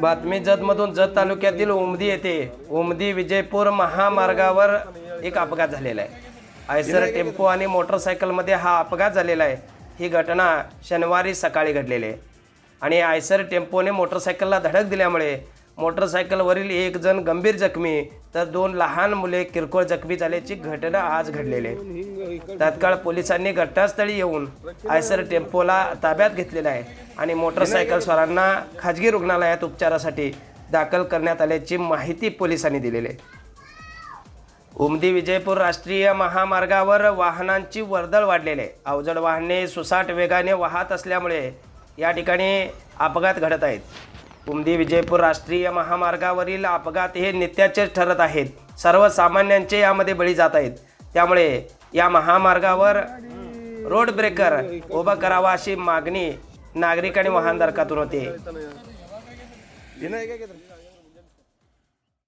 बातमी जतमधून जत तालुक्यातील उमदी येथे उमदी विजयपूर महामार्गावर एक अपघात झालेला आहे. आयसर टेम्पो आणि मोटरसायकलमध्ये हा अपघात झालेला आहे. ही घटना शनिवारी सकाळी घडलेली आहे. आणि आयसर टेम्पोने मोटरसायकलला धडक दिल्यामुळे मोटरसायकलवरील एक जण गंभीर जखमी तर दोन लहान मुले किरकोळ जखमी झाल्याची घटना आज घडलेली आहे. तात्काळ पोलिसांनी घटनास्थळी येऊन आयसर टेम्पोला ताब्यात घेतलेला आहे. आणि मोटरसायकल स्वारांना खाजगी रुग्णालयात उपचारासाठी दाखल करण्यात आल्याची माहिती पोलिसांनी दिलेली आहे. उमदी विजयपूर राष्ट्रीय महामार्गावर वाहनांची वर्दळ वाढलेली आहे. अवजड वाहने सुसाट वेगाने वाहत असल्यामुळे या ठिकाणी अपघात घडत आहेत. उमदी विजयपूर राष्ट्रीय महामार्गावरील अपघात हे नित्याचेच ठरत आहेत. सर्वसामान्यांचे यामध्ये बळी जात आहेत. त्यामुळे या महामार्गावर रोड ब्रेकर उभा करावा अशी मागणी नागरिक आणि वाहनधारकातून होते. काय